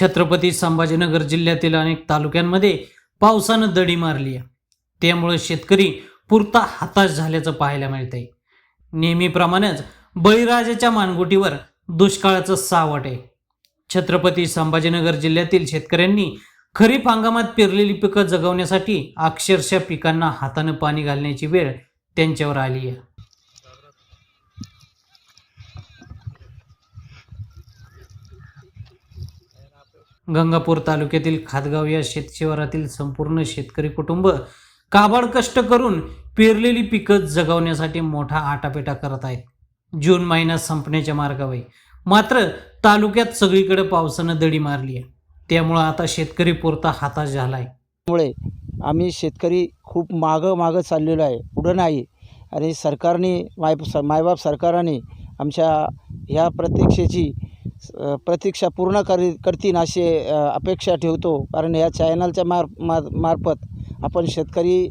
छत्रपती संभाजीनगर जिल्ह्यातील अनेक तालुक्यांमध्ये पावसानं दडी मारली आहे. त्यामुळे शेतकरी पुरता हताश झाल्याचं पाहायला मिळतंय. नेहमीप्रमाणेच बळीराजाच्या मानगुटीवर दुष्काळाचं सावट आहे. छत्रपती संभाजीनगर जिल्ह्यातील शेतकऱ्यांनी खरीप हंगामात पेरलेली पिकं जगवण्यासाठी अक्षरशः पिकांना हातानं पाणी घालण्याची वेळ त्यांच्यावर आली आहे. गंगापूर तालुक्यातील खातगाव या शेतशिवारातील संपूर्ण शेतकरी कुटुंब काबाड कष्ट करून पेरलेली पिकं जगवण्यासाठी मोठा आटापेटा करत आहेत. जून महिना संपण्याच्या मार्गावर. मात्र तालुक्यात सगळीकडे पावसानं दडी मारली आहे. त्यामुळं आता शेतकरी पुरता हाताश झालाय. त्यामुळे आम्ही शेतकरी खूप मागं मागं चाललेलो आहे. पुढं नाही. आणि सरकारने माय स मायबाप सरकारने आमच्या ह्या प्रतीक्षेची प्रतीक्षा पूर्ण करी करतील अशी अपेक्षा ठेवतो. कारण या चॅनलच्या मार मार मार्फत आपण शेतकरी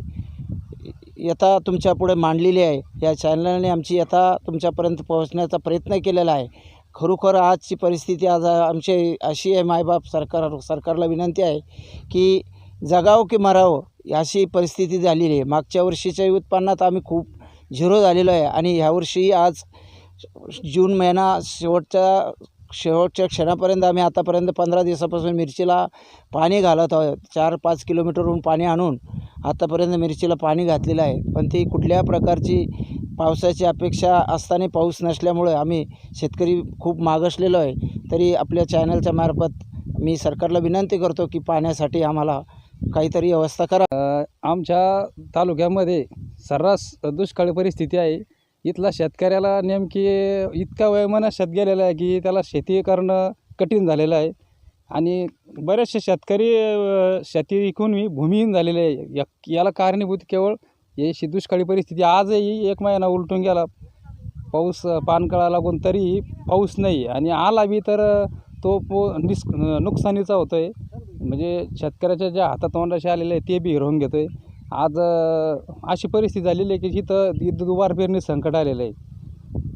यथा तुमच्यापुढे मांडलेली आहे. या चॅनलने आमची यथा तुमच्यापर्यंत पोहोचण्याचा प्रयत्न केलेला आहे. खरोखर आजची परिस्थिती आज आमची अशी आहे मायबाप सरकार सरकारला विनंती आहे की जगावं की मरावं अशी परिस्थिती झालेली आहे. मागच्या वर्षीच्या उत्पन्नात आम्ही खूप झिरो झालेलो आहे आणि ह्यावर्षी आज जून महिना शेवटच्या शेवटच्या क्षणापर्यंत आम्ही आतापर्यंत पंधरा दिवसापासून मिरचीला पाणी घालत आहोत. चार पाच किलोमीटरहून पाणी आणून आतापर्यंत मिरचीला पाणी घातलेलं आहे. पण ती कुठल्या प्रकारची पावसाची अपेक्षा असताना पाऊस नसल्यामुळे आम्ही शेतकरी खूप मागासलेलो आहे. तरी आपल्या चॅनलच्या मार्फत मी सरकारला विनंती करतो की पाण्यासाठी आम्हाला काहीतरी व्यवस्था करा. आमच्या तालुक्यामध्ये सर्रास दुष्काळी परिस्थिती आहे. इथला शेतकऱ्याला नेमकी इतका वयमनस्यात गेलेला आहे की त्याला शेती करणं कठीण झालेलं आहे. आणि बरेचसे शेतकरी शेती विकून भूमिहीन झालेले आहे. या- याला कारणीभूत केवळ याची दुष्काळी परिस्थिती आजही एक महिना उलटून गेला. पाऊस पानकळा लागून तरीही पाऊस नाही. आणि आला बी तर तो पो निस नुकसानीचा होतो आहे म्हणजे शेतकऱ्याच्या ज्या हातातोंडाशी आलेले आहे ते बी हिरवून घेतो आहे आज अशी परिस्थिती झालेली आहे की जिथं इथं दुबार पेरणी संकट आलेलं आहे.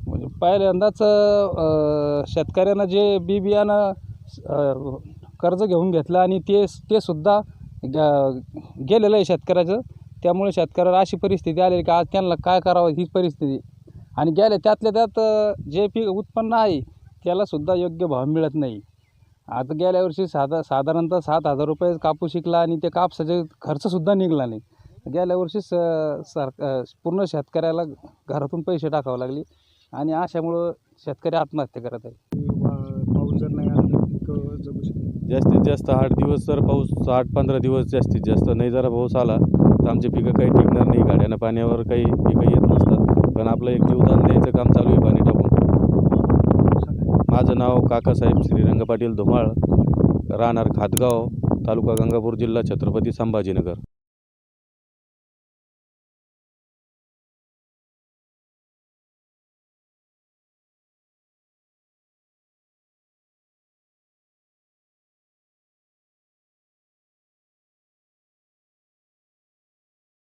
म्हणजे पहिल्यांदाच शेतकऱ्यांना शेतकऱ्यानं जे बी बियाणं कर्ज घेऊन घेतलं आणि ते ते सुद्धा गेलेलं आहे शेतकऱ्याचं. त्यामुळे शेतकऱ्याला अशी परिस्थिती आलेली की आज त्यांना काय करावं ही परिस्थिती. आणि गेले त्यातल्या त्यात जे पीक उत्पन्न आहे त्यालासुद्धा योग्य भाव मिळत नाही. आता गेल्या वर्षी साधा साधारणतः सात हजार रुपये कापूस शिकला आणि ते कापसाचे खर्चसुद्धा निघला नाही. गेल्या वर्षी स सर पूर्ण शेतकऱ्याला घरातून पैसे टाकावे लागले. आणि अशामुळं शेतकरी आत्महत्या करत आहे. पाऊस जर नाही आला तर पिकं जगू शकते जास्तीत जास्त आठ दिवस जर पाऊस आठ पंधरा दिवस जास्तीत जास्त नाही जरा पाऊस आला तर आमचे पिकं काही टिकणार नाही. गाड्यानं पाण्यावर काही पिकं येत नसतात. पण आपलं एक जीवदान द्यायचं काम चालू आहे पाणी टाकून. माझं नाव काकासाहेब श्रीरंग पाटील धुमाळ. राहणार खातगाव तालुका गंगापूर जिल्हा छत्रपती संभाजीनगर.